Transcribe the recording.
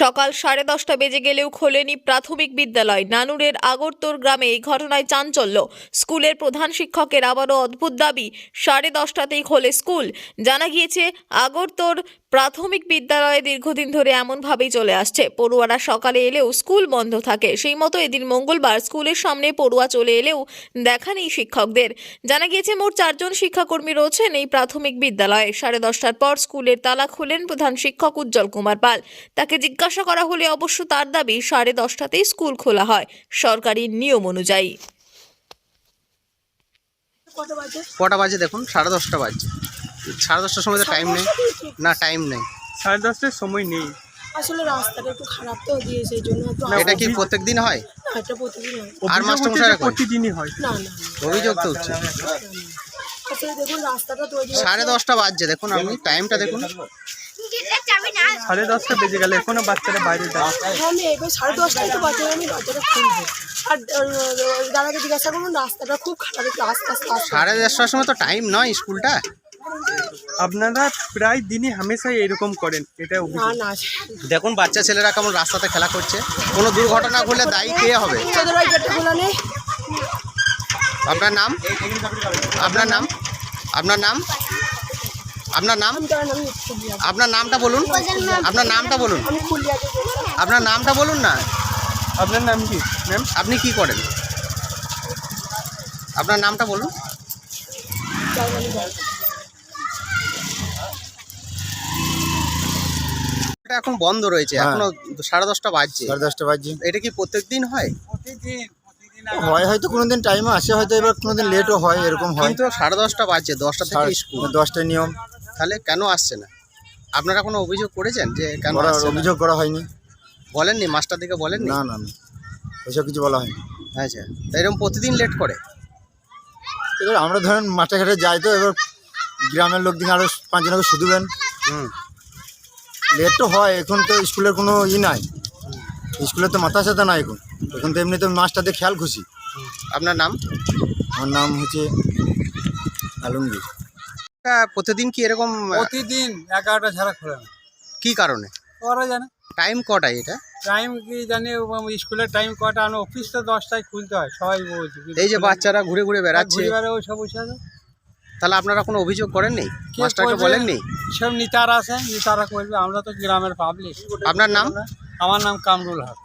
সকাল সাড়ে দশটা বেজে গেলেও খোলেনি প্রাথমিক বিদ্যালয়। নানুরের আগরতোর গ্রামে এই ঘটনায় চাঞ্চল্য। স্কুলের প্রধান শিক্ষকের আবারও অদ্ভুত দাবি, সাড়ে দশটাতেই খোলে স্কুল। জানা গিয়েছে, আগরতোর প্রাথমিক বিদ্যালয়ে দীর্ঘদিন ধরে এমনভাবেই চলে আসছে। পড়ুয়ারা সকালে এলেও স্কুল বন্ধ থাকে। সেই মতো এদিন মঙ্গলবার স্কুলের সামনে পড়ুয়া চলে এলেও দেখা নেই শিক্ষকদের। জানা গিয়েছে, মোট চারজন শিক্ষাকর্মী রয়েছেন এই প্রাথমিক বিদ্যালয়ে। সাড়ে দশটার পর স্কুলের তালা খুলেন প্রধান শিক্ষক উজ্জ্বল কুমার পাল। তাকে জিজ্ঞাসা করা হলে অবশ্য তার দাবি সাড়ে দশটাতেই স্কুল খোলা হয়। সরকারি নিয়ম অনুযায়ী। কটা বাজে দেখুন? সাড়ে দশটা বাজছে সাড়ে দশটার সময় তো টাইম নেই। না টাইম নেই। সাড়ে দশটার সময় নেই। আসলে রাস্তাটা একটু খারাপ তো দিয়েছে এই জন্য এটা কি প্রত্যেক দিন হয়? এটা প্রতিদিন হয়। আর অভিযোগ মাস্টার? প্রতিদিনই হয়। না না তো হচ্ছে। সাড়ে দশটা বাজছে দেখুন আপনি টাইমটা দেখুন। সাড়ে দশটা বেজে গেলে এখনও বাচ্চারা বাইরে যায়। হ্যাঁ, আমি এবার সাড়ে দশটায় তো বাচ্চা আমি বাচ্চাটা খুলবো আর দাদাকে জিজ্ঞাসা করুন রাস্তাটা খুব খারাপ একটু আস্তে আস্তে আস্তে। সাড়ে দশটার সময় তো টাইম নয় স্কুলটা। আপনারা প্রায় দিনই হামেশাই এরকম করেন এটা দেখুন বাচ্চা ছেলেরা কেমন রাস্তাতে খেলা করছে। কোনো দুর্ঘটনা ঘটলে দায়ী কে হবে? আপনার নাম? আপনার নাম? আপনার নাম? আপনার নাম? আপনার নামটা বলুন। আপনার নামটা বলুন। আপনার নামটা বলুন না। আপনার নাম কি ম্যাম আপনি কি করেন? আপনার নামটা বলুন যাই আমি যাই এটা এখন বন্ধ রয়েছে হ্যাঁ। এখনও সাড়ে দশটা বাজছে। সাড়ে দশটা বাজছে। এটা কি প্রত্যেক দিন হয় হয় হয়তো কোনোদিন টাইমে আসে হয়তো এবার কোনোদিন লেটও হয় এরকম হয়। কিন্তু সাড়ে দশটা বাজছে দশটা থেকে সাড়ে- স্কুল দশটায় নিয়ম। তাহলে কেন আসছে না? আপনারা কোনো অভিযোগ করেছেন যে কেন? অভিযোগ করা হয়নি। বলেননি মাস্টার দিকে বলেননি? না না না। ওইসব কিছু বলা হয়নি। আচ্ছা এরকম প্রতিদিন লেট করে? এবার আমরা ধরেন মাঠে ঘাটে যাই তো এবার গ্রামের লোক দিন আরও পাঁচজনকে শুধুবেন। হুম। লেট তো হয় এখন তো স্কুলের কোনো ই নাই। স্কুলের তো মাথা সাথে নাই এখন। এখন তো এমনি তো মাস্টারদের খেয়াল খুশি। আপনার নাম? আমার নাম হচ্ছে আলমগীর। প্রতিদিন কি এরকম প্রতিদিন এগারোটা ছাড়া খোলে না। কি কারণে? ওরা জানে। টাইম কটায় এটা? টাইম কি জানি স্কুলের টাইম কটা আনো অফিস তো দশটায় খুলতে হয় সবাই বলছে। এই যে বাচ্চারা ঘুরে ঘুরে বেড়াচ্ছে। ঘুরে বেড়ায় ওই সব বসে আছে। তাহলে আপনারা কোনো অভিযোগ করেননি? মাস্টারকে? বলেননি? সব নেতারা আছে নিতারা করবে আমরা তো গ্রামের পাবলিক আপনার নাম? আমার নাম কামরুল হক।